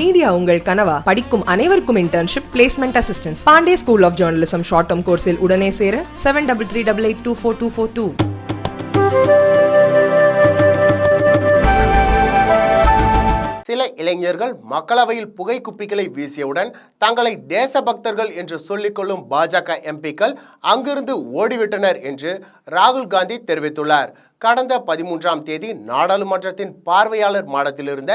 Media உங்கள் கனவா? படிக்கும் அனைவருக்கும் internship placement assistance Pandey school of journalism short term கோர்ஸில் உடனே சேர seven double three double eight two four two four two சில இளைஞர்கள் மக்களவையில் புகை குப்பிகளை வீசியவுடன் தங்களை தேசபக்தர்கள் என்று சொல்லிக்கொள்ளும் பாஜக எம்பிக்கள் அங்கிருந்து ஓடிவிட்டனர் என்று ராகுல் காந்தி தெரிவித்துள்ளார். கடந்த பதிமூன்றாம் தேதி நாடாளுமன்றத்தின் பார்வையாளர் மாடத்தில் இருந்த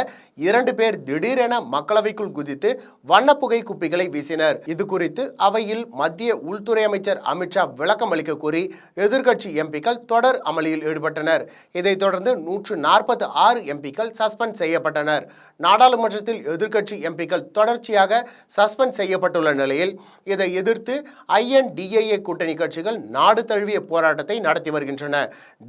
இரண்டு பேர் திடீரென மக்களவைக்குள் குதித்து வண்ணப்புகை குப்பிகளை வீசினர். இது குறித்து அவையில் மத்திய உள்துறை அமைச்சர் அமித்ஷா விளக்கம் அளிக்க கோரி எதிர்க்கட்சி எம்பிக்கள் தொடர் அமளியில் ஈடுபட்டனர். இதைத் தொடர்ந்து நூற்று நாற்பத்தி ஆறு எம்பிக்கள் சஸ்பெண்ட் செய்யப்பட்டனர். நாடாளுமன்றத்தில் எதிர்க்கட்சி எம்பிக்கள் தொடர்ச்சியாக சஸ்பெண்ட் செய்யப்பட்டுள்ள நிலையில் இதை எதிர்த்து ஐஎன்டிஏஏ கூட்டணி கட்சிகள் நாடு தழுவிய போராட்டத்தை நடத்தி வருகின்றன.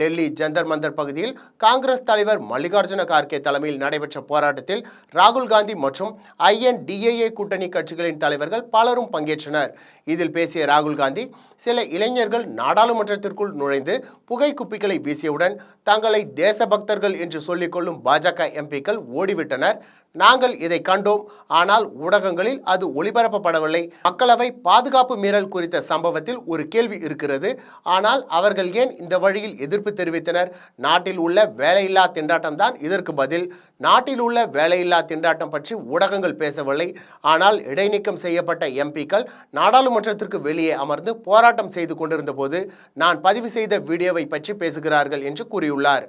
டெல்லி ஜந்தர் மந்தர் பகுதியில் காங்கிரஸ் தலைவர் மல்லிகார்ஜுன கார்கே தலைமையில் நடைபெற்ற போராட்டத்தில் ராகுல் காந்தி மற்றும் ஐஎன்டிஏஏ கூட்டணி கட்சிகளின் தலைவர்கள் பலரும் பங்கேற்றனர். இதில் பேசிய ராகுல் காந்தி சில இளைஞர்கள் நாடாளுமன்றத்திற்குள் நுழைந்து புகை குப்பிகளை வீசியவுடன் தங்களை தேசபக்தர்கள் என்று சொல்லிக்கொள்ளும் பாஜக எம்பிக்கள் ஓடிவிட்டனர். நாங்கள் இதை கண்டோம். ஆனால் ஊடகங்களில் அது ஒளிபரப்பப்படவில்லை. மக்களவை பாதுகாப்பு மீறல் குறித்த சம்பவத்தில் ஒரு கேள்வி இருக்கிறது. ஆனால் அவர்கள் ஏன் இந்த வழியில் எதிர்ப்பு தெரிவித்தனர்? நாட்டில் உள்ள வேலையில்லா திண்டாட்டம் தான் இதற்கு பதில். நாட்டில் உள்ள வேலையில்லா திண்டாட்டம் பற்றி ஊடகங்கள் பேசவில்லை. ஆனால் இடைநீக்கம் செய்யப்பட்ட எம்பிக்கள் நாடாளுமன்றத்திற்கு வெளியே அமர்ந்து போராட்டம் செய்து கொண்டிருந்த போது நான் பதிவு செய்த வீடியோவை பற்றி பேசுகிறார்கள் என்று கூறியுள்ளார்.